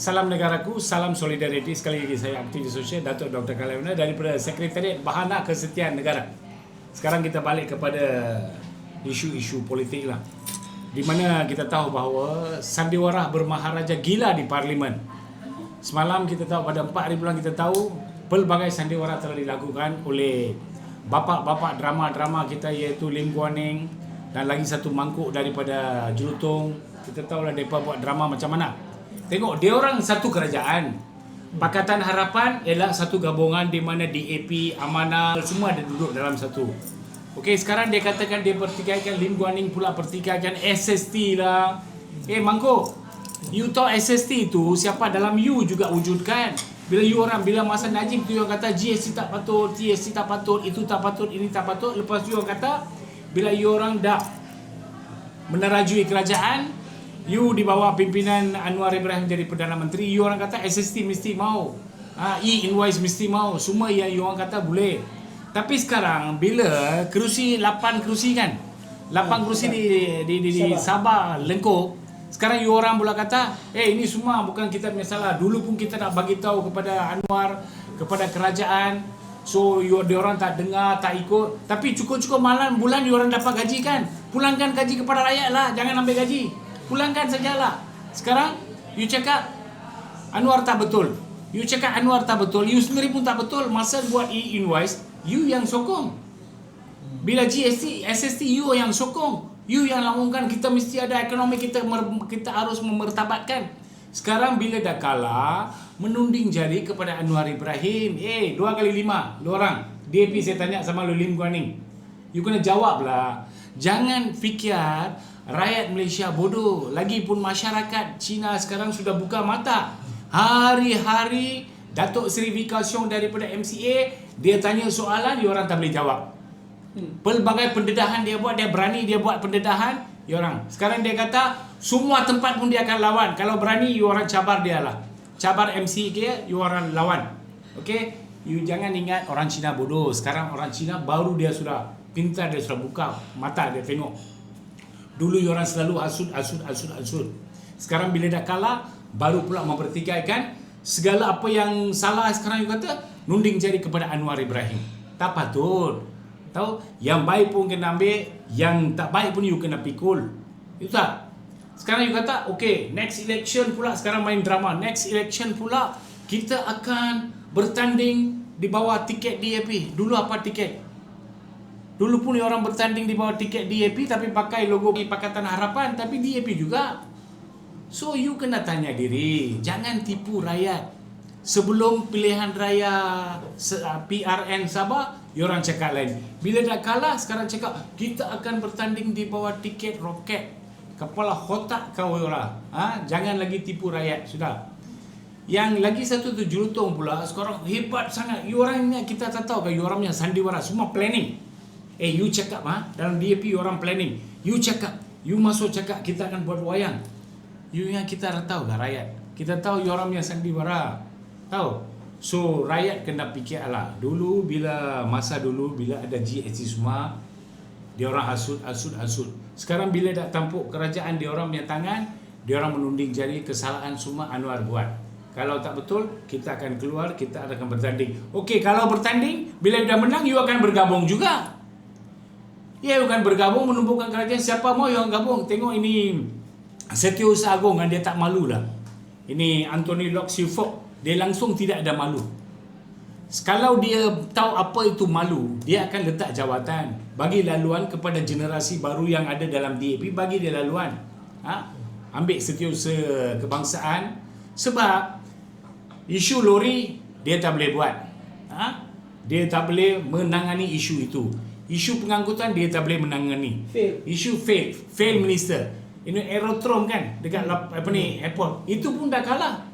Salam negaraku, salam solidariti sekali lagi saya aktivis sosial Datuk Dr. Kalauna daripada Sekretariat Bahana Kesetiaan Negara. Sekarang kita balik kepada isu-isu politik lah. Di mana kita tahu bahawa sandiwara bermaharaja gila di parlimen. Semalam kita tahu pada 4 hari bulan kita tahu pelbagai sandiwara telah dilakukan oleh bapa-bapa drama-drama kita iaitu Lim Guan Eng dan lagi satu mangkuk daripada Jelutong. Kita tahulah mereka buat drama macam mana. Tengok dia orang satu kerajaan. Pakatan Harapan ialah satu gabungan di mana DAP, Amanah semua ada duduk dalam satu. Okey, sekarang dia katakan dia pertikaikan Lim Guan Ning pula pertikaikan SST lah. Eh, Mangko. You tahu SST itu siapa dalam you juga wujudkan. Bila you orang bila masa Najib tu yang kata GST tak patut, GST tak patut, itu tak patut, ini tak patut. Lepas tu orang kata bila you orang dah menerajui kerajaan, you di bawah pimpinan Anwar Ibrahim jadi Perdana Menteri, you orang kata SST mesti mau. Ha, e-invoice mesti mau. Semua yang you orang kata boleh. Tapi sekarang bila kerusi 8 kerusi kan? 8 kerusi di di di, di Sabah lengkuk. Sekarang you orang pula kata, "Eh ini semua bukan kita punya salah. Dulu pun kita nak bagi tahu kepada Anwar, kepada kerajaan. So you dia orang tak dengar, tak ikut. Tapi cukup-cukup malam bulan you orang dapat gaji kan? Pulangkan gaji kepada rakyat lah. Jangan ambil gaji pulangkan sajalah. Sekarang you cakap Anwar tak betul. You cakap Anwar tak betul, you sendiri pun tak betul. Masa buat e-invoice, you yang sokong. Bila GST, SST you yang sokong. You yang laungkan kita mesti ada ekonomi kita kita harus memertabatkan. Sekarang bila dah kalah, menunding jari kepada Anwar Ibrahim. Eh, dua kali lima, lu orang. DAP saya tanya sama lu Lim Guan Ning. You kena jawab lah. Jangan fikir rakyat Malaysia bodoh. Lagipun masyarakat Cina sekarang sudah buka mata. Hari-hari Datuk Seri Vika Siong daripada MCA, dia tanya soalan, dia orang tak boleh jawab. Hmm. Pelbagai pendedahan dia buat, dia berani dia buat pendedahan, dia orang. Sekarang dia kata, semua tempat pun dia akan lawan. Kalau berani, you orang cabar dia lah. Cabar MCA, you orang lawan. Okay? You jangan ingat orang Cina bodoh. Sekarang orang Cina baru dia sudah pintar, dia sudah buka mata, dia tengok. Dulu orang selalu asud, asud, asud, asud. Sekarang bila dah kalah, baru pula mempertikaikan segala apa yang salah sekarang you kata, nunding jari kepada Anwar Ibrahim. Tak patut. Tahu? Yang baik pun kena ambil, yang tak baik pun you kena pikul. Itu tak? Sekarang you kata, okay, next election pula sekarang main drama. Next election pula, kita akan bertanding di bawah tiket DAP. Dulu apa tiket? Dulu pun orang bertanding di bawah tiket DAP tapi pakai logo Pakatan Harapan tapi DAP juga. So you kena tanya diri, jangan tipu rakyat. Sebelum pilihan raya uh, PRN Sabah, orang cakap lain. Bila dah kalah, sekarang cakap kita akan bertanding di bawah tiket roket. Kepala otak kau orang. Ha? Jangan lagi tipu rakyat, sudah. Yang lagi satu tu julutong pula, sekarang hebat sangat. You orang ni kita tak tahu kan, you orang yang sandiwara, semua planning. Eh you cakap ha? Dalam DAP orang planning. You cakap. You masuk cakap kita akan buat wayang. You yang kita tahu lah rakyat. Kita tahu you orang yang sandiwara Tahu? So rakyat kena fikir lah. Dulu bila Masa dulu Bila ada GST semua Dia orang asut Asut Asut Sekarang bila dah tampuk kerajaan Dia orang punya tangan Dia orang menunding jari Kesalahan semua Anwar buat. Kalau tak betul, kita akan keluar, kita akan bertanding. Okey, kalau bertanding, bila dah menang, you akan bergabung juga. Ya bukan bergabung menumbuhkan kerajaan. Siapa mau yang gabung? Tengok ini Setiausaha Agong kan dia tak malu lah ini Anthony Locke Silfok dia langsung tidak ada malu. Kalau dia tahu apa itu malu dia akan letak jawatan. Bagi laluan kepada generasi baru yang ada dalam DAP bagi dia laluan. Ha? ambil setiausaha kebangsaan. Sebab isu lori dia tak boleh buat. Ha? dia tak boleh menangani isu itu isu pengangkutan dia tak boleh menangani. Fail. Isu fail, fail minister. Ini aerodrome kan dekat apa ni airport. Itu pun dah kalah.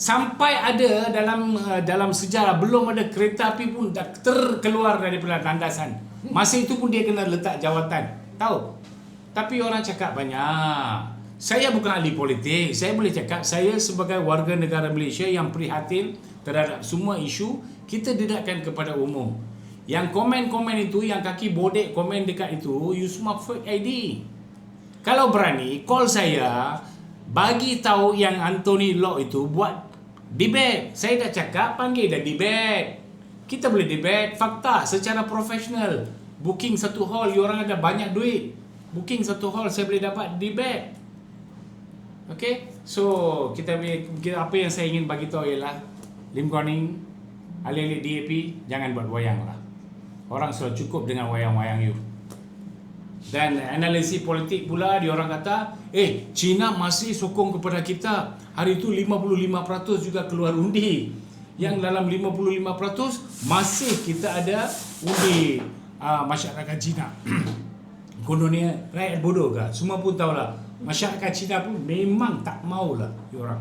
Sampai ada dalam uh, dalam sejarah belum ada kereta api pun dah terkeluar daripada landasan. Masa itu pun dia kena letak jawatan. Tahu? Tapi orang cakap banyak. Saya bukan ahli politik. Saya boleh cakap saya sebagai warga negara Malaysia yang prihatin terhadap semua isu kita didakkan kepada umum. Yang komen-komen itu, yang kaki bodek komen dekat itu, you semua fake ID. Kalau berani, call saya bagi tahu yang Anthony Law itu buat debate. Saya dah cakap panggil dah debate. Kita boleh debate fakta secara profesional. Booking satu hall, you orang ada banyak duit. Booking satu hall, saya boleh dapat debate. Okay, so kita, kita apa yang saya ingin bagi tahu ialah Lim Guaning, ahli-ahli DAP, jangan buat wayang lah. Orang sudah cukup dengan wayang-wayang you. Dan analisis politik pula dia orang kata, eh China masih sokong kepada kita. Hari itu 55% juga keluar undi. Yang dalam 55% masih kita ada undi uh, masyarakat China. Kononnya rakyat bodoh ke? Semua pun tahulah. Masyarakat Cina pun memang tak maulah dia orang.